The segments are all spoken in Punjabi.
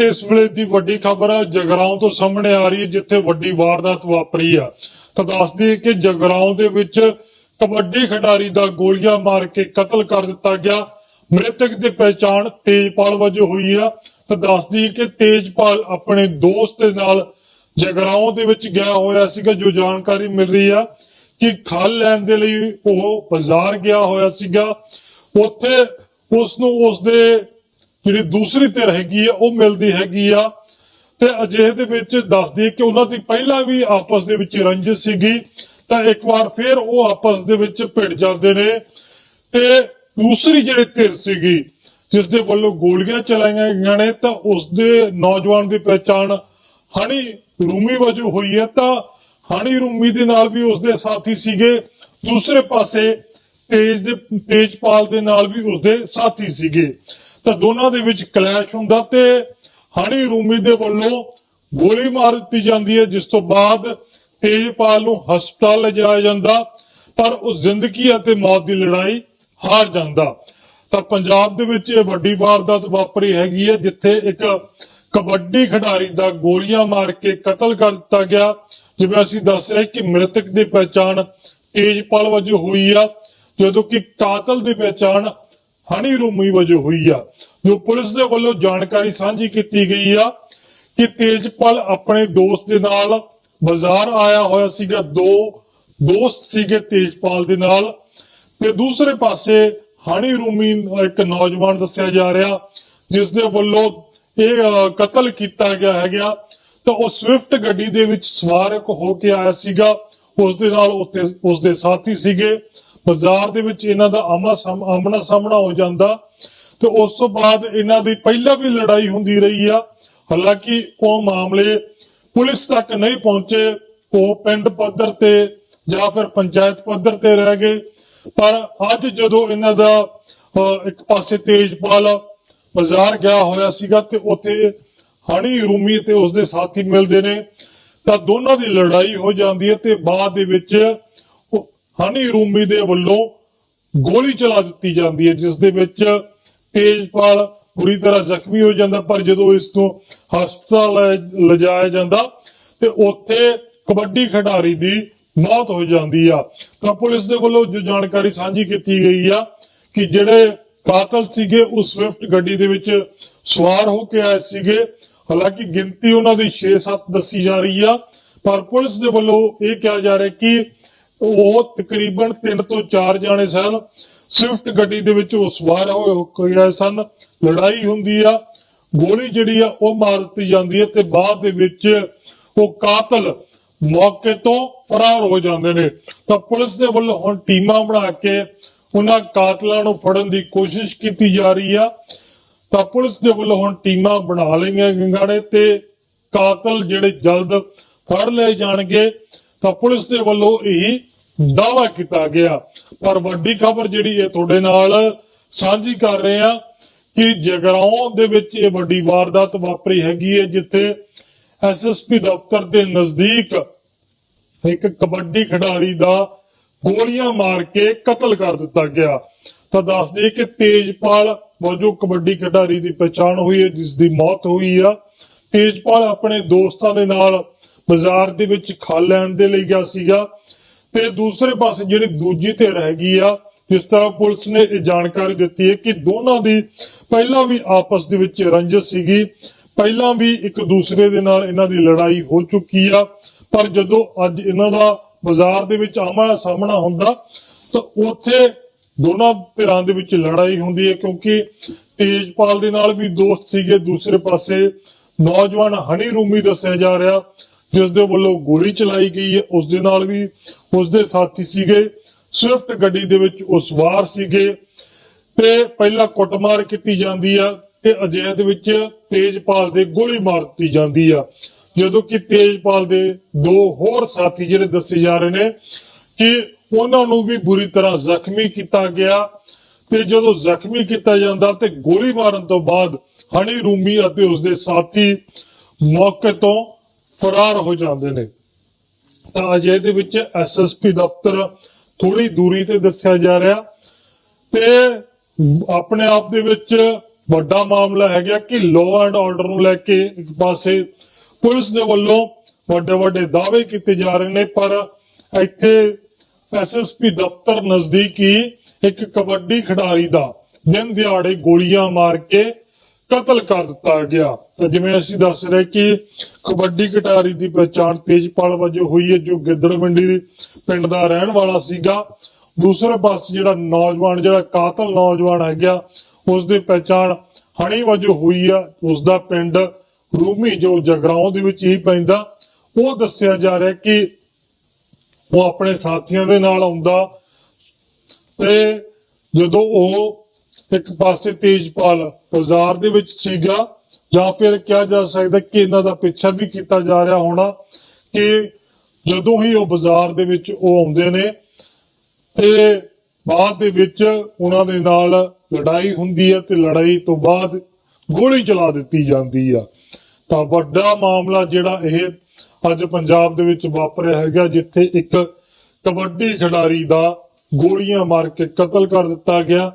ਤੇ ਇਸ ਵੇਲੇ ਦੀ ਵੱਡੀ ਖਬਰ ਜਗਰਾਉਂ ਤੋਂ ਸਾਹਮਣੇ ਆ ਰਹੀ ਹੈ, ਜਿੱਥੇ ਵੱਡੀ ਵਾਰਦਾਤ ਵਾਪਰੀ ਆ। ਤਾਂ ਦੱਸਦੀ ਹੈ ਕਿ ਜਗਰਾਉਂ ਦੇ ਵਿੱਚ ਕਬੱਡੀ ਖਿਡਾਰੀ ਦਾ ਗੋਲੀਆਂ ਮਾਰ ਕੇ ਕਤਲ ਕਰ ਦਿੱਤਾ ਗਿਆ। ਮ੍ਰਿਤਕ ਦੀ ਪਛਾਣ ਤੇਜਪਾਲ ਵਜੋਂ ਹੋਈ ਆ। ਤਾਂ ਦੱਸਦੀ ਕਿ ਤੇਜਪਾਲ ਆਪਣੇ ਦੋਸਤ ਦੇ ਨਾਲ ਜਗਰਾਉਂ ਦੇ ਵਿੱਚ ਗਿਆ ਹੋਇਆ ਸੀਗਾ, ਜੋ ਜਾਣਕਾਰੀ ਮਿਲ ਰਹੀ ਆ ਕਿ ਖਾਲ ਲੈਣ ਦੇ ਲਈ ਉਹ ਬਾਜ਼ਾਰ ਗਿਆ ਹੋਇਆ ਸੀਗਾ। ਉੱਥੇ ਉਸ ਨੂੰ ਉਸ ਦੇ ਜਿਹੜੀ ਦੂਸਰੀ ਧਿਰ ਹੈਗੀ ਆ, ਉਹ ਮਿਲਦੀ ਹੈਗੀ ਆ। ਤੇ ਅਜਿਹੇ ਦੇ ਵਿੱਚ ਦੱਸਦੀ ਕਿ ਉਹਨਾਂ ਦੀ ਪਹਿਲਾਂ ਵੀ ਆਪਸ ਦੇ ਵਿੱਚ ਰੰਜਿਸ਼ ਸੀਗੀ, ਤਾਂ ਇੱਕ ਵਾਰ ਫਿਰ ਉਹ ਆਪਸ ਦੇ ਵਿੱਚ ਭਿੜ ਜਾਂਦੇ ਨੇ। ਤੇ ਦੂਸਰੀ ਜਿਹੜੀ ਧਿਰ ਸੀਗੀ, ਜਿਸ ਦੇ ਵੱਲੋਂ ਗੋਲੀਆਂ ਚਲਾਈਆਂ ਗਈਆਂ ਨੇ, ਤਾਂ ਉਸ ਦੇ ਨੌਜਵਾਨ ਦੀ ਪਛਾਣ ਹਣੀ ਰੂਮੀ ਵਜੋਂ ਹੋਈ ਹੈ। ਤਾਂ ਹਣੀ ਰੂਮੀ ਦੇ ਨਾਲ ਵੀ ਉਸ ਦੇ ਸਾਥੀ ਸੀਗੇ, ਦੂਸਰੇ ਪਾਸੇ ਤੇਜ ਦੇ ਤੇਜਪਾਲ ਦੇ ਨਾਲ ਵੀ ਉਸ ਦੇ ਸਾਥੀ ਸੀਗੇ। ਤਾਂ ਦੋਨਾਂ ਦੇ ਵਿੱਚ ਕਲੈਸ਼ ਹੁੰਦਾ ਤੇ ਹਣੀ ਰੂਮੀ ਦੇ ਵੱਲੋਂ ਗੋਲੀ ਮਾਰ ਦਿੱਤੀ ਜਾਂਦੀ ਹੈ, ਜਿਸ ਤੋਂ ਬਾਅਦ ਤੇਜਪਾਲ ਨੂੰ ਹਸਪਤਾਲ ਲਿਜਾਇਆ ਜਾਂਦਾ, ਪਰ ਉਹ ਜ਼ਿੰਦਗੀ ਅਤੇ ਮੌਤ ਦੀ ਲੜਾਈ ਹਾਰ ਜਾਂਦਾ। ਤਾਂ ਪੰਜਾਬ ਦੇ ਵਿੱਚ ਇਹ ਵੱਡੀ ਵਾਰਦਾਤ ਵਾਪਰੀ ਹੈਗੀ ਹੈ, ਜਿੱਥੇ ਇੱਕ ਕਬੱਡੀ ਖਿਡਾਰੀ ਦਾ ਗੋਲੀਆਂ ਮਾਰ ਕੇ ਕਤਲ ਕਰ ਦਿੱਤਾ ਗਿਆ। ਜਿਵੇਂ ਅਸੀਂ ਦੱਸ ਰਹੇ ਕਿ ਮ੍ਰਿਤਕ ਦੀ ਪਛਾਣ ਤੇਜਪਾਲ ਵਜੋਂ ਹੋਈ ਆ, ਜਦੋਂ ਕਿ ਕਾਤਲ ਦੀ ਪਛਾਣ ਹਣੀ ਰੂਮੀ ਵਜੋਂ ਹੋਈ ਆ, ਜੋ ਪੁਲਿਸ ਦੇ ਵੱਲੋਂ ਜਾਣਕਾਰੀ ਸਾਂਝੀ ਕੀਤੀ ਗਈ ਆ ਕਿ ਤੇਜਪਾਲ ਆਪਣੇ ਦੋਸਤ ਦੇ ਨਾਲ ਬਾਜ਼ਾਰ ਆਇਆ ਹੋਇਆ ਸੀਗਾ, ਦੋ ਦੋਸਤ ਸੀਗੇ ਤੇਜਪਾਲ ਦੇ ਨਾਲ ਤੇ ਦੂਸਰੇ ਪਾਸੇ ਹਣੀ ਰੂਮੀ ਇੱਕ ਨੌਜਵਾਨ ਦੱਸਿਆ ਜਾ ਰਿਹਾ, ਜਿਸ ਦੇ ਵੱਲੋਂ ਇਹ ਕਤਲ ਕੀਤਾ ਗਿਆ ਹੈਗਾ। ਤਾਂ ਉਹ ਸਵਿਫਟ ਗੱਡੀ ਦੇ ਵਿੱਚ ਸਵਾਰਕ ਹੋ ਕੇ ਆਇਆ ਸੀਗਾ, ਉਸ ਦੇ ਨਾਲ ਉੱਤੇ ਉਸ ਦੇ ਸਾਥੀ ਸੀਗੇ। ਬਾਜ਼ਾਰ ਦੇ ਵਿੱਚ ਇਹਨਾਂ ਦਾ ਆਮਣਾ ਸਾਹਮਣਾ ਹੋ ਜਾਂਦਾ ਤੇ ਉਸ ਤੋਂ ਬਾਅਦ ਇਹਨਾਂ ਦੀ ਪਹਿਲਾਂ ਵੀ ਲੜਾਈ ਹੁੰਦੀ ਰਹੀ ਆ। ਹਾਲਾਂਕਿ ਉਹ ਮਾਮਲੇ ਪੁਲਿਸ ਤੱਕ ਨਹੀਂ ਪਹੁੰਚੇ। ਉਹ ਪਿੰਡ ਪੱਧਰ ਤੇ ਜਾਂ ਫਿਰ ਪੰਚਾਇਤ ਪੱਧਰ ਤੇ ਰਹਿ ਗਏ। ਪਰ ਅੱਜ ਜਦੋਂ ਇਹਨਾਂ ਦਾ ਇੱਕ ਪਾਸੇ ਤੇਜਪਾਲ ਬਾਜ਼ਾਰ ਗਿਆ ਹੋਇਆ ਸੀਗਾ ਤੇ ਉੱਥੇ ਹਣੀ ਰੂਮੀ ਤੇ ਉਸਦੇ ਸਾਥੀ ਮਿਲਦੇ ਨੇ, ਤਾਂ ਦੋਨਾਂ ਦੀ ਲੜਾਈ ਹੋ ਜਾਂਦੀ ਹੈ ਤੇ ਬਾਅਦ ਦੇ ਵਿੱਚ ਉਹ ਰੂਮੀ ਦੇ ਵੱਲੋਂ ਗੋਲੀ ਚਲਾ ਦਿੱਤੀ ਜਾਂਦੀ ਹੈ, ਜਿਸ ਦੇ ਵਿੱਚ ਤੇਜਪਾਲ ਬੁਰੀ ਤਰ੍ਹਾਂ ਜ਼ਖਮੀ ਹੋ ਜਾਂਦਾ, ਪਰ ਜਦੋਂ ਇਸ ਤੋਂ ਹਸਪਤਾਲ ਲਿਜਾਇਆ ਜਾਂਦਾ ਤੇ ਉੱਥੇ ਕਬੱਡੀ ਖਿਡਾਰੀ ਦੀ ਮੌਤ ਹੋ ਜਾਂਦੀ ਆ। ਤਾਂ ਪੁਲਿਸ ਦੇ ਵੱਲੋਂ ਜੋ ਜਾਣਕਾਰੀ ਸਾਂਝੀ ਕੀਤੀ ਗਈ ਆ ਕਿ ਜਿਹੜੇ ਕਾਤਲ ਸੀਗੇ, ਉਹ ਸਵਿਫਟ ਗੱਡੀ ਦੇ ਵਿੱਚ ਸਵਾਰ ਹੋ ਕੇ ਆਏ ਸੀਗੇ। ਹਾਲਾਂਕਿ ਗਿਣਤੀ ਉਹਨਾਂ ਦੀ 6-7 ਦੱਸੀ ਜਾ ਰਹੀ ਆ, ਪਰ ਪੁਲਿਸ ਦੇ ਵੱਲੋਂ ਇਹ ਕਿਹਾ ਜਾ ਰਿਹਾ ਕਿ ਉਹ ਤਕਰੀਬਨ 3 ਤੋਂ 4 ਜਾਣੇ ਸਨ। ਸਵਿਫਟ ਗੱਡੀ ਦੇ ਵਿੱਚ ਉਹ ਸਵਾਰ ਹੋਏ ਹੋ ਸਨ। ਲੜਾਈ ਹੁੰਦੀ ਆ, ਗੋਲੀ ਜਿਹੜੀ ਆ ਉਹ ਮਾਰ ਦਿੱਤੀ ਜਾਂਦੀ ਹੈ ਤੇ ਬਾਅਦ ਦੇ ਵਿੱਚ ਉਹ ਕਾਤਲ ਮੌਕੇ ਤੋਂ ਫਰਾਰ ਹੋ ਜਾਂਦੇ ਨੇ। ਤਾਂ ਪੁਲਿਸ ਦੇ ਵੱਲੋਂ ਹੁਣ ਟੀਮਾਂ ਬਣਾ ਕੇ ਉਹਨਾਂ ਕਾਤਲਾਂ ਨੂੰ ਫੜਨ ਦੀ ਕੋਸ਼ਿਸ਼ ਕੀਤੀ ਜਾ ਰਹੀ ਆ। ਤਾਂ ਪੁਲਿਸ ਦੇ ਵੱਲੋਂ ਹੁਣ ਟੀਮਾਂ ਬਣਾ ਲਈਆਂ ਗਈਆਂ ਨੇ ਤੇ ਕਾਤਲ ਜਿਹੜੇ ਜਲਦ ਫੜ ਲਏ ਜਾਣਗੇ। ਤਾਂ ਪੁਲਿਸ ਦੇ ਵੱਲੋਂ ਇਹ ਦਾਵਾ ਕੀਤਾ ਗਿਆ। ਪਰ ਵੱਡੀ ਖਬਰ ਜਿਹੜੀ ਇਹ ਤੁਹਾਡੇ ਨਾਲ ਸਾਂਝੀ ਕਰ ਰਹੇ ਆ ਕਿ ਜਗਰਾਉਂ ਦੇ ਵਿੱਚ ਇਹ ਵੱਡੀ ਵਾਰਦਾਤ ਵਾਪਰੀ ਹੈਗੀ ਹੈ, ਜਿੱਥੇ ਐਸਐਸਪੀ ਦਫ਼ਤਰ ਦੇ ਨਜ਼ਦੀਕ ਇੱਕ ਕਬੱਡੀ ਖਿਡਾਰੀ ਦਾ ਗੋਲੀਆਂ ਮਾਰ ਕੇ ਕਤਲ ਕਰ ਦਿੱਤਾ ਗਿਆ। ਤਾਂ ਦੱਸਦੇ ਕਿ ਤੇਜਪਾਲ ਵਜੋਂ ਕਬੱਡੀ ਖਿਡਾਰੀ ਦੀ ਪਛਾਣ ਹੋਈ ਹੈ ਜਿਸ ਦੀ ਮੌਤ ਹੋਈ ਆ। ਤੇਜਪਾਲ ਆਪਣੇ ਦੋਸਤਾਂ ਦੇ ਨਾਲ ਬਾਜ਼ਾਰ ਦੇ ਵਿੱਚ ਖਾ ਲੈਣ ਦੇ ਲਈ ਗਿਆ ਸੀਗਾ। ਤੇ ਦੂਸਰੇ ਪਾਸੇ ਜਿਹੜੀ ਦੂਜੀ ਧਿਰ ਹੈਗੀ ਆ, ਜਿਸ ਤਰ੍ਹਾਂ ਪੁਲਿਸ ਨੇ ਇਹ ਜਾਣਕਾਰੀ ਦਿੱਤੀ ਹੈ ਕਿ ਦੋਨਾਂ ਦੀ ਪਹਿਲਾਂ ਵੀ ਆਪਸ ਦੇ ਵਿੱਚ ਰੰਜਿਸ਼ ਸੀਗੀ, ਪਹਿਲਾਂ ਵੀ ਇੱਕ ਦੂਸਰੇ ਦੇ ਨਾਲ ਇਹਨਾਂ ਦੀ ਲੜਾਈ ਹੋ ਚੁੱਕੀ ਆ, ਪਰ ਜਦੋਂ ਅੱਜ ਇਹਨਾਂ ਦਾ ਬਾਜ਼ਾਰ ਦੇ ਵਿੱਚ ਆਮਾ ਸਾਹਮਣਾ ਹੁੰਦਾ, ਤਾਂ ਉੱਥੇ ਦੋਨਾਂ ਧਿਰਾਂ ਦੇ ਵਿੱਚ ਲੜਾਈ ਹੁੰਦੀ ਹੈ, ਕਿਉਂਕਿ ਤੇਜਪਾਲ ਦੇ ਨਾਲ ਵੀ ਦੋਸਤ ਸੀਗੇ, ਦੂਸਰੇ ਪਾਸੇ ਨੌਜਵਾਨ ਹਨੀ ਰੂਮੀ ਦੱਸਿਆ ਜਾ ਰਿਹਾ ਜਿਸ ਦੇ ਵੱਲੋਂ ਗੋਲੀ ਚਲਾਈ ਗਈ ਹੈ, ਉਸ ਦੇ ਨਾਲ ਵੀ ਉਸ ਦੇ ਸਾਥੀ ਸੀਗੇ, ਸਵਿਫਟ ਗੱਡੀ ਦੇ ਵਿੱਚ ਉਹ ਸਵਾਰ ਸੀਗੇ। ਤੇ ਪਹਿਲਾਂ ਕੁੱਟਮਾਰ ਕੀਤੀ ਜਾਂਦੀ ਆ ਤੇ ਅਜਿਹੇ ਦੇ ਵਿੱਚ ਤੇਜਪਾਲ ਦੇ ਗੋਲੀ ਮਾਰ ਦਿੱਤੀ ਜਾਂਦੀ ਆ। ਜਦੋਂ ਕਿ ਤੇਜਪਾਲ ਦੇ ਦੋ ਹੋਰ ਸਾਥੀ ਜਿਹੜੇ ਦੱਸੇ ਜਾ ਰਹੇ ਨੇ ਕਿ ਉਹਨਾਂ ਨੂੰ ਵੀ ਬੁਰੀ ਤਰ੍ਹਾਂ ਜ਼ਖਮੀ ਕੀਤਾ ਗਿਆ ਤੇ ਜਦੋਂ ਜ਼ਖਮੀ ਕੀਤਾ ਜਾਂਦਾ ਤੇ ਗੋਲੀ ਮਾਰਨ ਤੋਂ ਬਾਅਦ ਹਣੀ ਰੂਮੀ ਅਤੇ ਉਸਦੇ ਸਾਥੀ ਮੌਕੇ ਤੋਂ ਫਰਾਰ ਹੋ ਜਾਂਦੇ ਨੇ। ਤਾਂ ਅਜੇ ਦੇ ਵਿੱਚ ਐਸਐਸਪੀ ਦਫ਼ਤਰ ਥੋੜੀ ਦੂਰੀ ਤੇ ਦੱਸਿਆ ਜਾ ਰਿਹਾ ਤੇ ਆਪਣੇ ਆਪ ਦੇ ਵਿੱਚ ਵੱਡਾ ਮਾਮਲਾ ਹੈਗਾ ਕਿ ਲਾਅ ਐਂਡ ਆਰਡਰ ਨੂੰ ਲੈ ਕੇ ਇੱਕ ਪਾਸੇ ਪੁਲਿਸ ਦੇ ਵੱਲੋਂ ਵੱਡੇ ਵੱਡੇ ਦਾਅਵੇ ਕੀਤੇ ਜਾ ਰਹੇ ਨੇ, ਪਰ ਇੱਥੇ ਐਸਐਸਪੀ ਦਫ਼ਤਰ ਨਜ਼ਦੀਕ ਹੀ ਇੱਕ ਕਬੱਡੀ ਖਿਡਾਰੀ ਦਾ ਦਿਨ ਦਿਹਾੜੇ ਗੋਲੀਆਂ ਮਾਰ ਕੇ ਕਤਲ ਕਰ ਦਿੱਤਾ ਗਿਆ। ਤਾਂ ਜਿਵੇਂ ਅਸੀਂ ਦੱਸ ਰਹੇ ਕਿ ਕਬੱਡੀ ਖਿਡਾਰੀ ਦੀ ਪਛਾਣ ਤੇਜਪਾਲ ਵਜੋਂ ਹੋਈ ਹੈ, ਜੋ ਗਿੱਦੜਮੰਡੀ ਪਿੰਡ ਦਾ ਰਹਿਣ ਵਾਲਾ ਸੀਗਾ। ਦੂਸਰੇ ਪਾਸੇ ਜਿਹੜਾ ਨੌਜਵਾਨ, ਜਿਹੜਾ ਕਾਤਲ ਨੌਜਵਾਨ ਹੈਗਾ ਉਸ ਦੀ ਪਛਾਣ ਹਣੀ ਵਜੋਂ ਹੋਈ ਆ। ਉਸ ਦਾ ਪਿੰਡ ਰੂਮੀ, ਜੋ ਜਗਰਾਉਂ ਦੇ ਵਿੱਚ ਹੀ ਪੈਂਦਾ। ਉਹ ਦੱਸਿਆ ਜਾ ਰਿਹਾ ਕਿ ਉਹ ਆਪਣੇ ਸਾਥੀਆਂ ਦੇ ਨਾਲ ਆਉਂਦਾ ਤੇ ਜਦੋਂ ਉਹ ਇੱਕ ਪਾਸੇ ਤੇਜਪਾਲ ਬਾਜ਼ਾਰ ਦੇ ਵਿੱਚ ਸੀਗਾ, ਜਾਂ ਫਿਰ ਕਿਹਾ ਜਾ ਸਕਦਾ ਕਿ ਇਹਨਾਂ ਦਾ ਪਿੱਛਾ ਵੀ ਕੀਤਾ ਜਾ ਰਿਹਾ ਹੋਣਾ, ਕਿ ਜਦੋਂ ਹੀ ਉਹ ਬਾਜ਼ਾਰ ਦੇ ਵਿੱਚ ਉਹ ਆਉਂਦੇ ਨੇ, ਤੇ ਬਾਅਦ ਦੇ ਵਿੱਚ ਉਹਨਾਂ ਦੇ ਨਾਲ ਲੜਾਈ ਹੁੰਦੀ ਹੈ ਤੇ ਲੜਾਈ ਤੋਂ ਬਾਅਦ ਗੋਲੀ ਚਲਾ ਦਿੱਤੀ ਜਾਂਦੀ ਆ। ਤਾਂ ਵੱਡਾ ਮਾਮਲਾ ਜਿਹੜਾ ਇਹ ਅੱਜ ਪੰਜਾਬ ਦੇ ਵਿੱਚ ਵਾਪਰਿਆ ਹੈਗਾ, ਜਿੱਥੇ ਇੱਕ ਕਬੱਡੀ ਖਿਡਾਰੀ ਦਾ ਗੋਲੀਆਂ ਮਾਰ ਕੇ ਕਤਲ ਕਰ ਦਿੱਤਾ ਗਿਆ।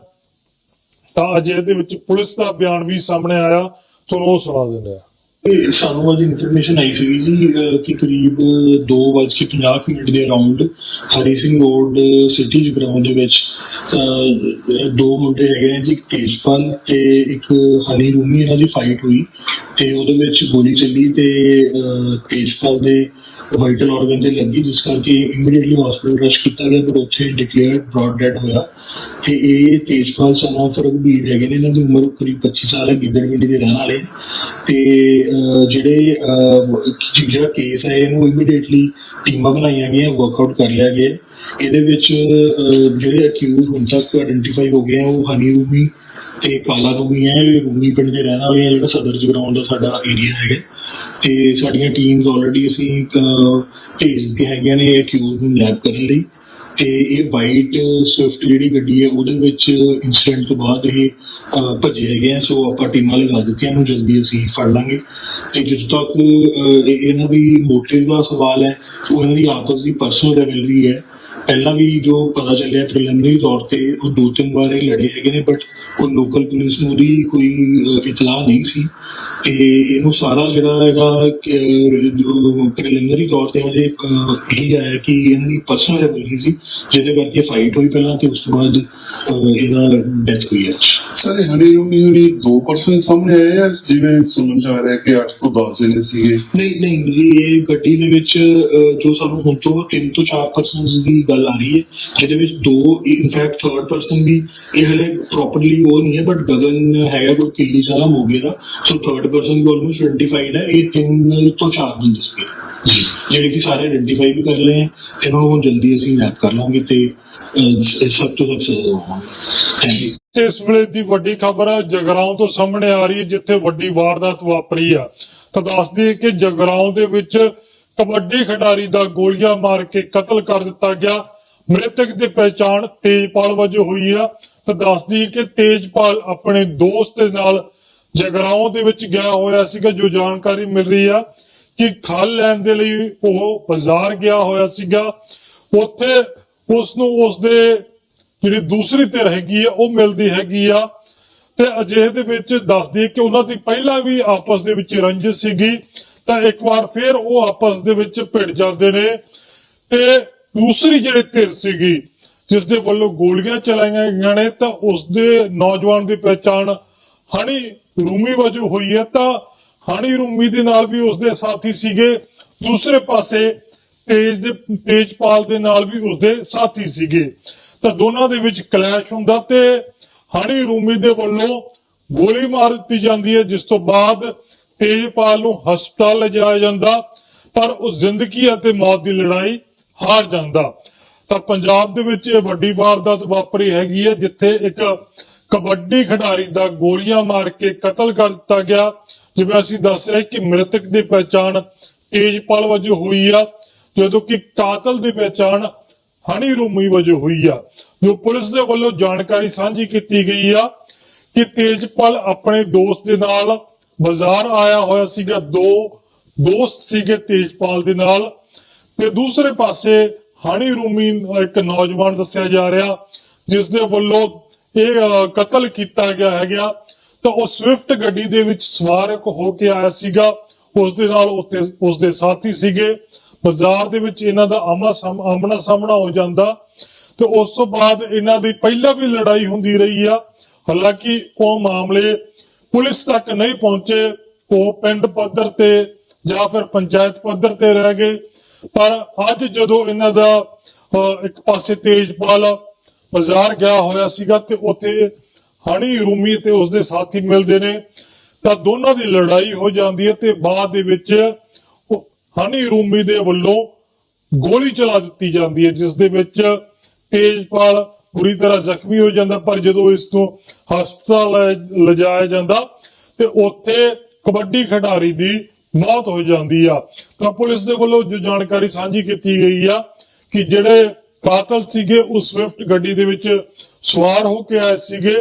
ਤਾਂ ਅਜੇ ਇਹਦੇ ਵਿੱਚ ਪੁਲਿਸ ਦਾ ਬਿਆਨ ਵੀ ਸਾਹਮਣੇ ਆਇਆ, ਤੁਹਾਨੂੰ ਉਹ ਸੁਣਾ ਦਿੰਦੇ ਆ। ਇਹ ਸਾਨੂੰ ਅੱਜ ਇਨਫੋਰਮੇਸ਼ਨ ਆਈ ਸੀ ਜੀ ਕਿ ਕਰੀਬ 2:50 ਮਿੰਟ ਦੇ around Hari Singh road, city Jagraon ਦੇ ਵਿੱਚ ਦੋ ਮੁੰਡੇ ਹੈਗੇ ਨੇ ਜੀ, ਇੱਕ ਤੇਜਪਾਲ ਤੇ ਇੱਕ ਹਨੀ ਰੂਮੀ, ਇਹਨਾਂ ਦੀ ਫਾਈਟ ਹੋਈ ਤੇ ਉਹਦੇ ਵਿੱਚ ਗੋਲੀ ਚੱਲੀ ਤੇ ਤੇਜਪਾਲ ਦੇ ਵਾਈਟਲ ਆਰਗਨ ਤੇ ਲੱਗੀ, ਜਿਸ ਕਰਕੇ ਇਮੀਡੀਏਟਲੀ ਹਸਪੀਟਲ ਰਸ਼ ਕੀਤਾ ਗਿਆ ਪਰ ਉੱਥੇ ਡਿਕਲੇਅਰਡ ਬ੍ਰੌਡ ਡੈਡ ਹੋਇਆ। ਤੇ ਇਹ ਤੇਜਪਾਲ ਸਨਾ ਫਰਗਬੀਰ ਹੈਗੇ ਨੇ, ਇਹਨਾਂ ਦੀ ਉਮਰ ਕਰੀਬ 25 ਸਾਲ ਹੈ ਗਿੱਦੜਵਿੰਡੀ ਦੇ ਰਹਿਣ ਵਾਲੇ। ਤੇ ਜਿਹੜੇ ਜਿਹੜਾ ਕੇਸ ਹੈ, ਇਹਨੂੰ ਇਮੀਡੀਏਟਲੀ ਟੀਮਾਂ ਬਣਾਈਆਂ ਗਈਆਂ ਵਰਕਆਊਟ ਕਰ ਲਿਆ ਗਿਆ। ਇਹਦੇ ਵਿੱਚ ਜਿਹੜੇ ਅਕਿਊਜ਼ ਹੁਣ ਤੱਕ ਆਇਡੈਂਟੀਫਾਈ ਹੋ ਗਏ ਆ, ਉਹ ਹਨੀ ਰੂਮੀ ਤੇ ਕਾਲਾ ਰੂਮੀ ਹੈ, ਇਹ ਰੂਮੀ ਪਿੰਡ ਦੇ ਰਹਿਣ ਵਾਲੇ ਆ, ਜਿਹੜਾ ਸਦਰ ਜਗਰਾਉਂ ਦਾ ਸਾਡਾ ਏਰੀਆ ਹੈਗਾ। ਤੇ ਸਾਡੀਆਂ ਟੀਮਸ ਆਲਰੇਡੀ ਅਸੀਂ ਅਹ, ਭੇਜ ਦਿੱਤੀਆਂ ਹੈਗੀਆਂ ਨੇ ਅਕਿਊਜ਼ ਨੂੰ ਲੈਬ ਕਰਨ ਲਈ। ਤੇ ਇਹ ਵਾਈਟ ਸਵਿਫਟ ਜਿਹੜੀ ਗੱਡੀ ਹੈ ਉਹਦੇ ਵਿੱਚ ਇਨਸੀਡੈਂਟ ਤੋਂ ਬਾਅਦ ਇਹ ਭੱਜੇ ਹੈਗੇ ਆ। ਸੋ ਆਪਾਂ ਟੀਮਾਂ ਲਗਾ ਦਿੱਤੀਆਂ ਨੂੰ ਜਲਦੀ ਅਸੀਂ ਫੜ ਲਾਂਗੇ। ਤੇ ਜਿਸ ਤੱਕ ਇਹਨਾਂ ਦੀ ਮੋਟਿਵ ਦਾ ਸਵਾਲ ਹੈ ਉਹ ਇਹਨਾਂ ਦੀ ਆਪਸ ਦੀ ਪਰਸਨਲ ਰਿਵਲਰੀ ਹੈ। ਪਹਿਲਾਂ ਵੀ ਜੋ ਪਤਾ ਚੱਲਿਆ ਪ੍ਰੀਲਿਮਿਨਰੀ ਤੌਰ ਤੇ ਉਹ ਦੋ ਤਿੰਨ ਵਾਰ ਇਹ ਲੜੇ ਹੈਗੇ ਨੇ ਬਟ ਉਹ ਲੋਕਲ ਪੁਲਿਸ ਨੂੰ ਉਹਦੀ ਕੋਈ ਇਤਲਾਹ ਨਹੀਂ ਸੀ। ਤੇ ਇਹਨੂੰ ਸਾਰਾ ਜਿਹੜਾ ਹੈਗਾ ਪ੍ਰੀਲਿਮਿਨਰੀ ਤੌਰ ਤੇ ਹਜੇ ਇਹੀ ਆਇਆ ਕਿ ਇਹਨਾਂ ਦੀ ਪਰਸਨਲ ਰਿਵਲਰੀ ਸੀ ਜਿਹਦੇ ਕਰਕੇ ਫਾਈਟ ਹੋਈ ਪਹਿਲਾਂ ਤੇ ਉਸ ਤੋਂ ਬਾਅਦ ਇਹਦਾ ਡੈਥ ਹੋਈ ਹੈ ਸਰ ਹਣੀ ਰੂਮੀ ਹੁਣੀ ਦੋ ਪਰਸਨ ਸਾਹਮਣੇ ਆਏ ਆ ਜਿਵੇਂ ਸੁਣਨ ਚ ਆ ਰਿਹਾ ਕਿ 8 ਤੋਂ 10 ਜਣੇ ਸੀਗੇ? ਨਹੀਂ ਨਹੀਂ ਜੀ ਇਹ ਗੱਡੀ ਦੇ ਵਿੱਚ ਜੋ ਸਾਨੂੰ ਹੁਣ ਤੋਂ 3 ਤੋਂ 4 ਪਰਸਨਸ ਦੀ ਗੱਲ ਆ ਰਹੀ ਹੈ ਜਿਹਦੇ ਵਿੱਚ ਦੋ ਇਨਫੈਕਟ ਥਰਡ ਪਰਸਨ ਵੀ ਇਹ ਹਲੇ ਪ੍ਰੋਪਰਲੀ ਉਹ ਨਹੀਂ ਹੈ ਬਟ ਗਗਨ ਹੈਗਾ ਕੋਈ ਕਿੱਲੀ ਦਾ ਮੋਗੇ ਦਾ ਸੋ ਥਰਡ ਪਰਸਨ ਵੀ ਆਲਮੋਸਟ ਆਇਡੈਂਟੀਫਾਈਡ ਹੈ ਇਹ 3 ਤੋਂ 4 ਬੰਦੇ ਸੀਗੇ ਜਿਹੜੇ ਕਿ ਸਾਰੇ ਆਇਡੈਂਟੀਫਾਈ ਵੀ ਕਰ ਲਏ ਇਹਨਾਂ ਨੂੰ ਜਲਦੀ ਅਸੀਂ ਮੈਪ ਕਰ ਲਾਂਗੇ ਤੇ ਸਭ ਤੋਂ ਤੱਕ ਥੈਂਕ ਇਸ ਵੇਲੇ ਦੀ ਵੱਡੀ ਖਬਰ ਜਗਰਾਉਂ ਤੋਂ ਸਾਹਮਣੇ ਆ ਰਹੀ ਹੈ, ਜਿੱਥੇ ਵੱਡੀ ਵਾਰਦਾਤ ਵਾਪਰੀ ਆ। ਤਾਂ ਦੱਸ ਕਿ ਜਗਰਾਉਂ ਦੇ ਵਿੱਚ ਕਬੱਡੀ ਖਿਡਾਰੀ ਦਾ ਗੋਲੀਆਂ ਮਾਰ ਕੇ ਕਤਲ ਕਰ ਦਿੱਤਾ ਗਿਆ। ਮ੍ਰਿਤਕ ਦੀ ਪਛਾਣ ਤੇਜਪਾਲ ਵਜੋਂ ਹੋਈ ਆ। ਤਾਂ ਦੱਸਦੀ ਕਿ ਤੇਜਪਾਲ ਆਪਣੇ ਦੋਸਤ ਦੇ ਨਾਲ ਜਗਰਾਉਂ ਦੇ ਵਿੱਚ ਗਿਆ ਹੋਇਆ ਸੀਗਾ, ਜੋ ਜਾਣਕਾਰੀ ਮਿਲ ਰਹੀ ਆ ਕਿ ਖਲ ਲੈਣ ਦੇ ਲਈ ਉਹ ਬਾਜ਼ਾਰ ਗਿਆ ਹੋਇਆ ਸੀਗਾ। ਉੱਥੇ ਉਸ ਨੂੰ ਉਸ ਦੇ ਜਿਹੜੀ ਦੂਸਰੀ ਧਿਰ ਹੈਗੀ ਆ, ਉਹ ਮਿਲਦੀ ਹੈਗੀ ਆ। ਤੇ ਅਜਿਹੇ ਦੇ ਵਿੱਚ ਦੱਸਦੀ ਕਿ ਉਹਨਾਂ ਦੀ ਪਹਿਲਾਂ ਵੀ ਆਪਸ ਦੇ ਵਿੱਚ ਰੰਜਿਸ਼ ਸੀਗੀ, ਤਾਂ ਇੱਕ ਵਾਰ ਫਿਰ ਉਹ ਆਪਸ ਦੇ ਵਿੱਚ ਭਿੜ ਜਾਂਦੇ ਨੇ। ਤੇ ਦੂਸਰੀ ਜਿਹੜੀ ਧਿਰ ਸੀਗੀ, ਜਿਸ ਦੇ ਵੱਲੋਂ ਗੋਲੀਆਂ ਚਲਾਈਆਂ ਗਈਆਂ ਨੇ, ਤਾਂ ਉਸ ਦੇ ਨੌਜਵਾਨ ਦੀ ਪਛਾਣ ਹਣੀ ਰੂਮੀ ਵਜੋਂ ਹੋਈ ਹੈ ਤਾਂ ਹਣੀ ਰੂਮੀ ਦੇ ਨਾਲ ਵੀ ਉਸ ਸਾਥੀ ਸੀਗੇ। ਦੂਸਰੇ ਪਾਸੇ ਤੇਜ ਦੇ, ਤੇਜਪਾਲ ਦੇ ਨਾਲ ਵੀ ਉਸ ਸਾਥੀ ਸੀਗੇ। ਤਾਂ ਦੋਨਾਂ ਦੇ ਵਿੱਚ ਕਲੈਸ਼ ਹੁੰਦਾ ਤੇ ਹਣੀ ਰੂਮੀ ਦੇ ਵੱਲੋਂ ਗੋਲੀ ਮਾਰ ਦਿੱਤੀ ਜਾਂਦੀ ਹੈ, ਜਿਸ ਤੋਂ ਬਾਅਦ ਤੇਜਪਾਲ ਨੂੰ ਹਸਪਤਾਲ ਲਿਜਾਇਆ ਜਾਂਦਾ, ਪਰ ਉਹ ਜ਼ਿੰਦਗੀ ਅਤੇ ਮੌਤ ਦੀ ਲੜਾਈ ਹਾਰ ਜਾਂਦਾ। ਤਾਂ ਪੰਜਾਬ ਦੇ ਵਿੱਚ ਇਹ ਵੱਡੀ ਵਾਰਦਾਤ ਵਾਪਰੀ ਹੈਗੀ ਹੈ, ਜਿੱਥੇ ਇੱਕ ਕਬੱਡੀ ਖਿਡਾਰੀ ਦਾ ਗੋਲੀਆਂ ਮਾਰ ਕੇ ਕਤਲ ਕਰ ਦਿੱਤਾ ਗਿਆ। ਜਿਵੇਂ ਅਸੀਂ ਦੱਸ ਰਹੇ ਕਿ ਮ੍ਰਿਤਕ ਦੀ ਪਛਾਣ ਤੇਜਪਾਲ ਵਜੋਂ ਹੋਈ ਆ, ਜਦੋਂ ਕਿ ਕਾਤਲ ਦੀ ਪਛਾਣ ਹਣੀ ਰੂਮੀ ਵਜੋਂ ਹੋਈ ਆ, ਜੋ ਪੁਲਿਸ ਦੇ ਵੱਲੋਂ ਜਾਣਕਾਰੀ ਸਾਂਝੀ ਕੀਤੀ ਗਈ ਆ ਕਿ ਤੇਜਪਾਲ ਆਪਣੇ ਦੋਸਤ ਦੇ ਨਾਲ ਬਾਜ਼ਾਰ ਆਇਆ ਹੋਇਆ ਸੀਗਾ। ਦੋ ਦੋਸਤ ਸੀਗੇ ਤੇਜਪਾਲ ਦੇ ਨਾਲ। ਤੇ ਦੂਸਰੇ ਪਾਸੇ ਹਣੀ ਰੂਮੀ ਇੱਕ ਨੌਜਵਾਨ ਦੱਸਿਆ ਜਾ ਰਿਹਾ, ਜਿਸ ਦੇ ਵੱਲੋਂ ਇਹ ਕਤਲ ਕੀਤਾ ਗਿਆ ਹੈਗਾ। ਤਾਂ ਉਹ ਸਵਿਫਟ ਗੱਡੀ ਦੇ ਵਿੱਚ ਸਵਾਰ ਹੋ ਕੇ ਆਇਆ ਸੀਗਾ। ਉਸ ਦੇ ਨਾਲ ਉੱਤੇ ਉਸ ਦੇ ਸਾਥੀ ਸੀਗੇ। ਬਾਜ਼ਾਰ ਦੇ ਵਿੱਚ ਇਹਨਾਂ ਦਾ ਆਮਣਾ ਸਾਹਮਣਾ ਹੋ ਜਾਂਦਾ। ਤੇ ਉਸ ਤੋਂ ਬਾਅਦ ਇਹਨਾਂ ਦੀ ਪਹਿਲਾਂ ਵੀ ਲੜਾਈ ਹੁੰਦੀ ਰਹੀ ਆ। ਹਾਲਾਂਕਿ ਉਹ ਮਾਮਲੇ ਪੁਲਿਸ ਤੱਕ ਨਹੀਂ ਪਹੁੰਚੇ। ਉਹ ਪਿੰਡ ਪੱਧਰ ਤੇ ਜਾਂ ਫਿਰ ਪੰਚਾਇਤ ਪੱਧਰ ਤੇ ਰਹਿ ਗਏ। ਪਰ ਅੱਜ ਜਦੋਂ ਇਹਨਾਂ ਦਾ ਇੱਕ ਪਾਸੇ ਤੇਜਪਾਲ ਬਾਜ਼ਾਰ ਗਿਆ ਹੋਇਆ ਸੀਗਾ ਤੇ ਉੱਥੇ ਹਣੀ ਰੂਮੀ ਤੇ ਉਸਦੇ ਸਾਥੀ ਮਿਲਦੇ ਨੇ। ਤਾਂ ਦੋਨਾਂ ਦੀ ਲੜਾਈ ਹੋ ਜਾਂਦੀ ਹੈ ਤੇ ਬਾਅਦ ਦੇ ਵਿੱਚ ਹਨੀ ਰੂਮੀ ਦੇ ਵੱਲੋਂ ਗੋਲੀ ਚਲਾ ਦਿੱਤੀ ਜਾਂਦੀ ਹੈ, ਜਿਸ ਦੇ ਵਿੱਚ ਤੇਜਪਾਲ ਬੁਰੀ ਤਰ੍ਹਾਂ ਜ਼ਖਮੀ ਹੋ ਜਾਂਦਾ, ਪਰ ਜਦੋਂ ਇਸ ਤੋਂ ਹਸਪਤਾਲ ਲਿਜਾਇਆ ਜਾਂਦਾ ਤੇ ਉੱਥੇ ਕਬੱਡੀ ਖਿਡਾਰੀ ਦੀ ਮੌਤ ਹੋ ਜਾਂਦੀ ਆ। ਤਾਂ ਪੁਲਿਸ ਦੇ ਵੱਲੋਂ ਜੋ ਜਾਣਕਾਰੀ ਸਾਂਝੀ ਕੀਤੀ ਗਈ ਆ ਕਿ ਜਿਹੜੇ ਕਾਤਲ ਸੀਗੇ, ਉਹ ਸਵਿਫਟ ਗੱਡੀ ਦੇ ਵਿੱਚ ਸਵਾਰ ਹੋ ਕੇ ਆਏ ਸੀਗੇ।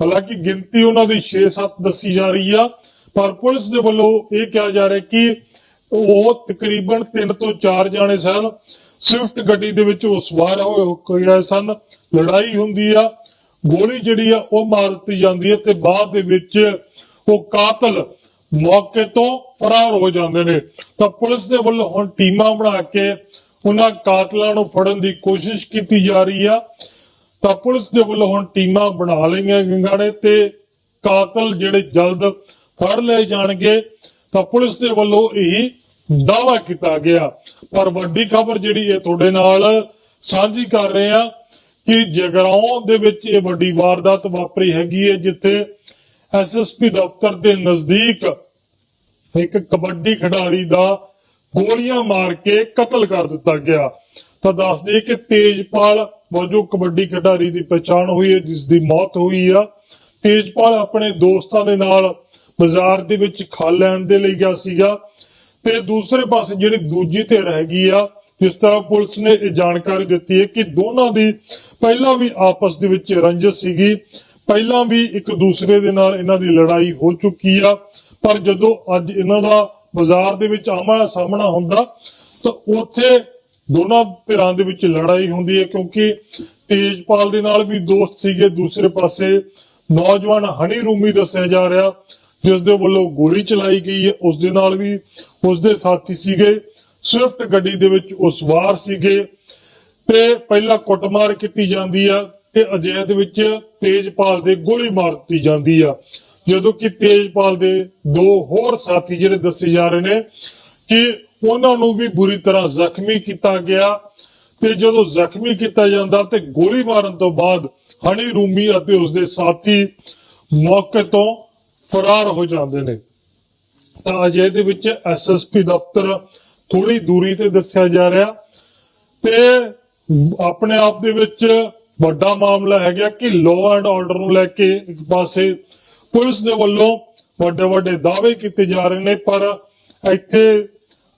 ਹਾਲਾਂਕਿ ਗਿਣਤੀ ਉਹਨਾਂ ਦੀ 6-7 ਦੱਸੀ ਜਾ ਰਹੀ ਆ, ਪਰ ਪੁਲਿਸ ਦੇ ਵੱਲੋਂ ਇਹ ਕਿਹਾ ਜਾ ਰਿਹਾ ਕਿ ਉਹ ਤਕਰੀਬਨ 3 ਤੋਂ 4 ਜਾਣੇ ਸਨ। ਸਵਿਫਟ ਗੱਡੀ ਦੇ ਵਿੱਚ ਉਹ ਸਵਾਰ ਹੋਏ ਹੋ ਗਏ ਸਨ। ਲੜਾਈ ਹੁੰਦੀ ਆ, ਗੋਲੀ ਜਿਹੜੀ ਆ ਉਹ ਮਾਰ ਦਿੱਤੀ ਜਾਂਦੀ ਹੈ ਤੇ ਬਾਅਦ ਦੇ ਵਿੱਚ ਉਹ ਕਾਤਲ ਮੌਕੇ ਤੋਂ ਫਰਾਰ ਹੋ ਜਾਂਦੇ ਨੇ। ਤਾਂ ਪੁਲਿਸ ਦੇ ਵੱਲੋਂ ਹੁਣ ਟੀਮਾਂ ਬਣਾ ਕੇ ਉਹਨਾਂ ਕਾਤਲਾਂ ਨੂੰ ਫੜਨ ਦੀ ਕੋਸ਼ਿਸ਼ ਕੀਤੀ ਜਾ ਰਹੀ ਆ। ਤਾਂ ਪੁਲਿਸ ਦੇ ਵੱਲੋਂ ਹੁਣ ਟੀਮਾਂ ਬਣਾ ਲਈਆਂ ਗਈਆਂ ਤੇ ਕਾਤਲ ਜਿਹੜੇ ਜਲਦ ਫੜ ਲਏ ਜਾਣਗੇ। ਤਾਂ ਪੁਲਿਸ ਦੇ ਵੱਲੋਂ ਇਹ ਦਾਵਾ ਕੀਤਾ ਗਿਆ। ਪਰ ਵੱਡੀ ਖਬਰ ਜਿਹੜੀ ਇਹ ਤੁਹਾਡੇ ਨਾਲ ਸਾਂਝੀ ਕਰ ਰਹੇ ਆ ਕਿ ਜਗਰਾਉਂ ਦੇ ਵਿੱਚ ਇਹ ਵੱਡੀ ਵਾਰਦਾਤ ਵਾਪਰੀ ਹੈਗੀ ਹੈ, ਜਿੱਥੇ ਐਸਐਸਪੀ ਦਫ਼ਤਰ ਦੇ ਨਜ਼ਦੀਕ ਇੱਕ ਕਬੱਡੀ ਖਿਡਾਰੀ ਦਾ ਗੋਲੀਆਂ ਮਾਰ ਕੇ ਕਤਲ ਕਰ ਦਿੱਤਾ ਗਿਆ। ਤਾਂ ਦੱਸ ਕਿ ਤੇਜਪਾਲ ਵਜੋਂ ਕਬੱਡੀ ਖਿਡਾਰੀ ਦੀ ਪਛਾਣ ਹੋਈ ਹੈ ਜਿਸ ਦੀ ਮੌਤ ਹੋਈ ਆ। ਤੇਜਪਾਲ ਆਪਣੇ ਦੋਸਤਾਂ ਦੇ ਨਾਲ ਬਾਜ਼ਾਰ ਦੇ ਵਿੱਚ ਖਾ ਲੈਣ ਦੇ ਲਈ ਗਿਆ ਸੀਗਾ। ਤੇ ਦੂਸਰੇ ਪਾਸੇ ਜਿਹੜੀ ਦੂਜੀ ਧਿਰ ਹੈਗੀ ਆ, ਜਿਸ ਤਰ੍ਹਾਂ ਪੁਲਿਸ ਨੇ ਇਹ ਜਾਣਕਾਰੀ ਦਿੱਤੀ ਹੈ ਕਿ ਦੋਨਾਂ ਦੀ ਪਹਿਲਾਂ ਵੀ ਆਪਸ ਦੇ ਵਿੱਚ ਰੰਜਿਸ਼ ਸੀਗੀ। ਪਹਿਲਾਂ ਵੀ ਇੱਕ ਦੂਸਰੇ ਦੇ ਨਾਲ ਇਹਨਾਂ ਦੀ ਲੜਾਈ ਹੋ ਚੁੱਕੀ ਆ, ਪਰ ਜਦੋਂ ਅੱਜ ਇਹਨਾਂ ਦਾ ਬਾਜ਼ਾਰ ਦੇ ਵਿੱਚ ਆਮਣਾ ਸਾਹਮਣਾ ਹੁੰਦਾ, ਤਾਂ ਉੱਥੇ ਦੋਨਾਂ ਧਿਰਾਂ ਦੇ ਵਿੱਚ ਲੜਾਈ ਹੁੰਦੀ ਹੈ, ਕਿਉਂਕਿ ਤੇਜਪਾਲ ਦੇ ਨਾਲ ਵੀ ਦੋਸਤ ਸੀਗੇ, ਦੂਸਰੇ ਪਾਸੇ ਨੌਜਵਾਨ ਹਨੀ ਰੂਮੀ ਦੱਸਿਆ ਜਾ ਰਿਹਾ ਜਿਸ ਦੇ ਵੱਲੋਂ ਗੋਲੀ ਚਲਾਈ ਗਈ ਹੈ, ਉਸ ਦੇ ਨਾਲ ਵੀ ਉਸ ਦੇ ਸਾਥੀ ਸੀਗੇ, ਸਵਿਫਟ ਗੱਡੀ ਦੇ ਵਿੱਚ ਉਸ ਵਾਰ ਸੀਗੇ, ਤੇ ਪਹਿਲਾਂ ਕੁੱਟਮਾਰ ਕੀਤੀ ਜਾਂਦੀ ਆ, ਤੇ ਅਜਿਹੇ ਦੇ ਵਿੱਚ ਤੇਜਪਾਲ ਦੇ ਗੋਲੀ ਮਾਰ ਦਿੱਤੀ ਜਾਂਦੀ ਆ। ਜਦੋਂ ਕਿ ਤੇਜਪਾਲ ਦੇ ਦੋ ਹੋਰ ਸਾਥੀ ਜਿਹੜੇ ਦੱਸੇ ਜਾ ਰਹੇ ਨੇ ਕਿ ਉਹਨਾਂ ਨੂੰ ਵੀ ਬੁਰੀ ਤਰ੍ਹਾਂ ਜ਼ਖਮੀ ਕੀਤਾ ਗਿਆ ਤੇ ਜਦੋਂ ਜ਼ਖਮੀ ਕੀਤਾ ਜਾਂਦਾ ਤੇ ਗੋਲੀ ਮਾਰਨ ਤੋਂ ਬਾਅਦ ਹਣੀ ਰੂਮੀ ਅਤੇ ਉਸਦੇ ਸਾਥੀ ਮੌਕੇ ਤੋਂ ਫਰਾਰ ਹੋ ਜਾਂਦੇ ਨੇ। ਤਾਂ ਅਜੇ ਦੇ ਵਿੱਚ ਐਸਐਸਪੀ ਦਫ਼ਤਰ ਥੋੜੀ ਦੂਰੀ ਤੇ ਦੱਸਿਆ ਜਾ ਰਿਹਾ ਤੇ ਆਪਣੇ ਆਪ ਦੇ ਵਿੱਚ ਵੱਡਾ ਮਾਮਲਾ ਹੈਗਾ ਕਿ ਲਾਅ ਐਂਡ ਆਰਡਰ ਨੂੰ ਲੈ ਕੇ ਇੱਕ ਪਾਸੇ ਪੁਲਿਸ ਦੇ ਵੱਲੋਂ ਵੱਡੇ ਵੱਡੇ ਦਾਅਵੇ ਕੀਤੇ ਜਾ ਰਹੇ ਨੇ, ਪਰ ਇੱਥੇ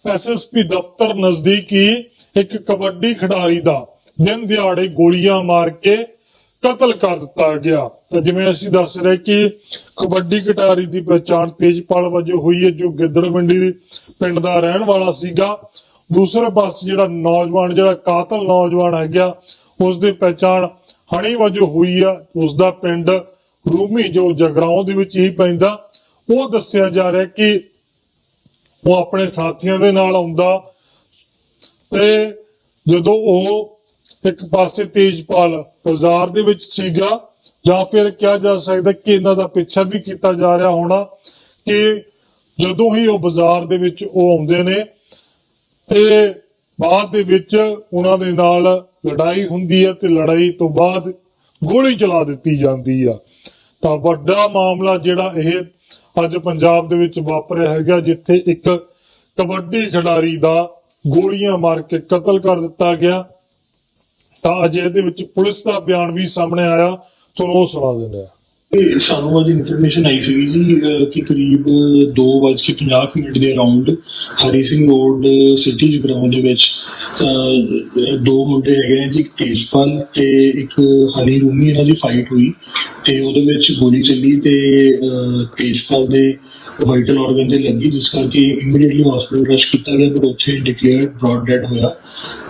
ਐਸਐਸਪੀ ਦਫ਼ਤਰ ਨਜ਼ਦੀਕ ਹੀ ਇੱਕ ਕਬੱਡੀ ਖਿਡਾਰੀ ਦਾ ਦਿਨ ਦਿਹਾੜੇ ਗੋਲੀਆਂ ਮਾਰ ਕੇ ਕਤਲ ਕਰ ਦਿੱਤਾ ਗਿਆ। ਤਾਂ ਜਿਵੇਂ ਅਸੀਂ ਦੱਸ ਰਹੇ ਕਿ ਕਬੱਡੀ ਖਿਡਾਰੀ ਦੀ ਪਛਾਣ ਤੇਜਪਾਲ ਵਜੋਂ ਹੋਈ ਹੈ, ਜੋ ਗਿੱਦੜਵਿੰਡੀ ਪਿੰਡ ਦਾ ਰਹਿਣ ਵਾਲਾ ਸੀਗਾ। ਦੂਸਰੇ ਪਾਸੇ ਜਿਹੜਾ ਨੌਜਵਾਨ, ਜਿਹੜਾ ਕਾਤਲ ਨੌਜਵਾਨ ਹੈਗਾ ਉਸ ਦੀ ਪਛਾਣ ਹਣੀ ਵਜੋਂ ਹੋਈ ਆ। ਉਸ ਦਾ ਪਿੰਡ ਰੂਮੀ ਜੋ ਜਗਰਾਉਂ ਦੇ ਵਿੱਚ ਹੀ ਪੈਂਦਾ, ਉਹ ਦੱਸਿਆ ਜਾ ਰਿਹਾ ਕਿ ਉਹ ਆਪਣੇ ਸਾਥੀਆਂ ਦੇ ਨਾਲ ਆਉਂਦਾ ਤੇ ਜਦੋਂ ਉਹ ਇੱਕ ਪਾਸੇ ਤੇਜਪਾਲ ਬਾਜ਼ਾਰ ਦੇ ਵਿੱਚ ਸੀਗਾ, ਜਾਂ ਫਿਰ ਕਿਹਾ ਜਾ ਸਕਦਾ ਕਿ ਇਹਨਾਂ ਦਾ ਪਿੱਛਾ ਵੀ ਕੀਤਾ ਜਾ ਰਿਹਾ ਹੋਣਾ ਕਿ ਜਦੋਂ ਹੀ ਉਹ ਬਾਜ਼ਾਰ ਦੇ ਵਿੱਚ ਉਹ ਆਉਂਦੇ ਨੇ ਤੇ ਬਾਅਦ ਦੇ ਵਿੱਚ ਉਹਨਾਂ ਦੇ ਨਾਲ ਲੜਾਈ ਹੁੰਦੀ ਹੈ ਤੇ ਲੜਾਈ ਤੋਂ ਬਾਅਦ ਗੋਲੀ ਚਲਾ ਦਿੱਤੀ ਜਾਂਦੀ ਆ। ਤਾਂ ਵੱਡਾ ਮਾਮਲਾ ਜਿਹੜਾ ਇਹ ਅੱਜ ਪੰਜਾਬ ਦੇ ਵਿੱਚ ਵਾਪਰਿਆ ਹੈਗਾ, ਜਿੱਥੇ ਇੱਕ ਕਬੱਡੀ ਖਿਡਾਰੀ ਦਾ ਗੋਲੀਆਂ ਮਾਰ ਕੇ ਕਤਲ ਕਰ ਦਿੱਤਾ ਗਿਆ। ਤਾਂ ਅਜੇ ਦੇ ਵਿੱਚ ਪੁਲਿਸ ਦਾ ਬਿਆਨ ਵੀ ਸਾਹਮਣੇ ਆਇਆ। ਤੁਹਾਨੂੰ ਉਹ ਸੁਣਾ ਦਿੰਦੇ ਆ। ਇਹ ਸਾਨੂੰ ਅੱਜ ਇਨਫੋਰਮੇਸ਼ਨ ਆਈ ਸੀ ਜੀ ਕਿ ਕਰੀਬ 2:50 ਮਿੰਟ ਦੇ around Hari Singh road city Jagraon ਦੇ ਵਿੱਚ ਦੋ ਮੁੰਡੇ ਹੈਗੇ ਨੇ ਜੀ, ਇੱਕ ਤੇਜਪਾਲ ਤੇ ਇੱਕ ਹਨੀ ਰੂਮੀ, ਇਹਨਾਂ ਦੀ ਫਾਈਟ ਹੋਈ ਤੇ ਉਹਦੇ ਵਿੱਚ ਗੋਲੀ ਚੱਲੀ ਤੇ ਤੇਜਪਾਲ ਦੇ ਵਾਈਟਲ ਆਰਗਨ ਤੇ ਲੱਗੀ, ਜਿਸ ਕਰਕੇ ਇਮੀਡੀਏਟਲੀ ਹਸਪੀਟਲ ਰਸ਼ ਕੀਤਾ ਗਿਆ ਪਰ ਉੱਥੇ ਡਿਕਲੇਅਰਡ ਬ੍ਰੌਡ ਡੈਡ ਹੋਇਆ।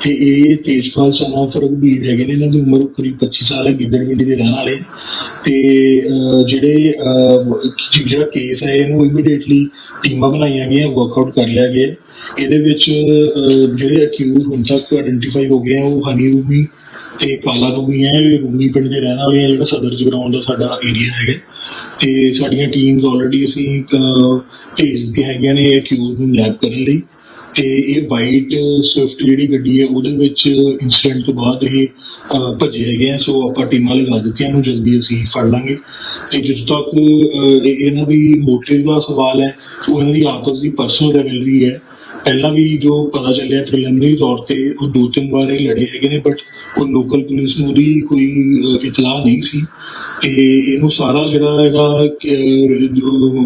ਤੇ ਇਹ ਤੇਜਪਾਲ ਸਨਾ ਫਰਗਬੀਰ ਹੈਗੇ ਨੇ, ਇਹਨਾਂ ਦੀ ਉਮਰ ਕਰੀਬ 25 ਸਾਲ ਹੈ ਗਿੱਦੜਵਿੰਡੀ ਦੇ ਰਹਿਣ ਵਾਲੇ। ਤੇ ਜਿਹੜੇ ਜਿਹੜਾ ਕੇਸ ਹੈ, ਇਹਨੂੰ ਇਮੀਡੀਏਟਲੀ ਟੀਮਾਂ ਬਣਾਈਆਂ ਗਈਆਂ ਵਰਕਆਊਟ ਕਰ ਲਿਆ ਗਿਆ। ਇਹਦੇ ਵਿੱਚ ਜਿਹੜੇ ਅਕਿਊਜ਼ ਹੁਣ ਤੱਕ ਆਇਡੈਂਟੀਫਾਈ ਹੋ ਗਏ ਆ, ਉਹ ਹਨੀ ਰੂਮੀ ਤੇ ਕਾਲਾ ਰੂਮੀ ਹੈ, ਇਹ ਰੂਮੀ ਪਿੰਡ ਦੇ ਰਹਿਣ ਵਾਲੇ ਆ, ਜਿਹੜਾ ਸਦਰ ਜਗਰਾਉਂ ਦਾ ਸਾਡਾ ਏਰੀਆ ਹੈਗਾ। ਤੇ ਸਾਡੀਆਂ ਟੀਮਸ ਆਲਰੇਡੀ ਅਸੀਂ ਅਹ, ਭੇਜ ਦਿੱਤੀਆਂ ਹੈਗੀਆਂ ਨੇ ਅਕਿਊਜ਼ ਨੂੰ ਲੈਬ ਕਰਨ ਲਈ। ਤੇ ਇਹ ਵਾਈਟ ਸਵਿਫਟ ਜਿਹੜੀ ਗੱਡੀ ਹੈ ਉਹਦੇ ਵਿੱਚ ਇਨਸੀਡੈਂਟ ਤੋਂ ਬਾਅਦ ਇਹ ਭੱਜੇ ਹੈਗੇ ਆ। ਸੋ ਆਪਾਂ ਟੀਮਾਂ ਲਗਾ ਦਿੱਤੀਆਂ ਨੂੰ ਜਲਦੀ ਅਸੀਂ ਫੜ ਲਾਂਗੇ। ਤੇ ਜਦੋਂ ਤੱਕ ਇਹਨਾਂ ਦੀ ਮੋਟਿਵ ਦਾ ਸਵਾਲ ਹੈ ਉਹ ਇਹਨਾਂ ਦੀ ਆਪਸ ਦੀ ਪਰਸਨਲ ਰਿਵਲਰੀ ਹੈ। ਪਹਿਲਾਂ ਵੀ ਜੋ ਪਤਾ ਚੱਲਿਆ ਪ੍ਰੀਲਿਮਿਨਰੀ ਤੌਰ ਤੇ ਉਹ ਦੋ ਤਿੰਨ ਵਾਰ ਇਹ ਲੜੇ ਹੈਗੇ ਨੇ ਬਟ ਉਹ ਲੋਕਲ ਪੁਲਿਸ ਨੂੰ ਉਹਦੀ ਕੋਈ ਇਤਲਾਹ ਨਹੀਂ ਸੀ। ਤੇ ਇਹਨੂੰ ਸਾਰਾ ਜਿਹੜਾ ਹੈਗਾ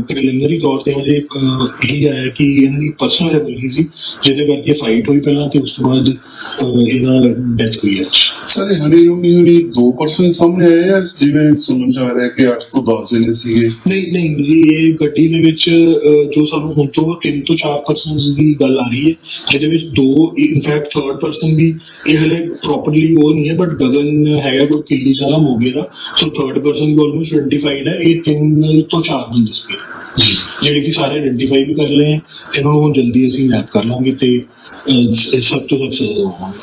ਪ੍ਰੀਲਿਮਿਨਰੀ ਤੌਰ ਤੇ ਹਜੇ ਇਹੀ ਆਇਆ ਕਿ ਇਹਨਾਂ ਦੀ ਪਰਸਨਲ ਰਿਵਲਰੀ ਸੀ ਜਿਹਦੇ ਕਰਕੇ ਫਾਈਟ ਹੋਈ ਪਹਿਲਾਂ ਤੇ ਉਸ ਤੋਂ ਬਾਅਦ ਇਹਦਾ ਡੈਥ ਹੋਈ ਹੈ ਸਰ ਹਨੀ ਰੂਮੀ ਹੁਣੀ ਦੋ ਪਰਸਨ ਸਾਹਮਣੇ ਆਏ ਆ ਜਿਵੇਂ ਸੁਣਨ ਚ ਆ ਰਿਹਾ ਕਿ 8 ਤੋਂ 10 ਜਣੇ ਸੀਗੇ? ਨਹੀਂ ਨਹੀਂ ਜੀ ਇਹ ਗੱਡੀ ਦੇ ਵਿੱਚ ਜੋ ਸਾਨੂੰ ਹੁਣ ਤੋਂ 3 ਤੋਂ 4% ਦੀ ਗੱਲ ਆ ਰਹੀ ਹੈ ਜਿਹਦੇ ਵਿੱਚ ਦੋ ਇਨਫੈਕਟ ਥਰਡ ਪਰਸਨ ਵੀ ਇਹ ਹਲੇ ਪ੍ਰੋਪਰਲੀ ਉਹ ਨਹੀਂ ਹੈ ਬਟ ਗਗਨ ਹੈਗਾ ਕੋਈ ਕਿੱਲੀ ਦਾ ਮੋਗੇ ਦਾ ਸੋ ਥਰਡ ਪਰਸਨ ਵੀ ਆਲਮੋਸਟ ਆਇਡੈਂਟੀਫਾਈਡ ਹੈ ਇਹ 3 ਤੋਂ 4 ਬੰਦੇ ਜੀ। ਜਿਹੜੇ ਕਿ ਸਾਰੇ ਆਇਡੈਂਟੀਫਾਈ ਵੀ ਕਰ ਲਏ ਇਹਨਾਂ ਨੂੰ ਜਲਦੀ ਅਸੀਂ ਮੈਪ ਕਰ ਲਾਂਗੇ ਤੇ ਸ- ਸਭ ਤੋਂ ਤੱਕ ਸਜ਼ਾ ਦਵਾਂਗੇ।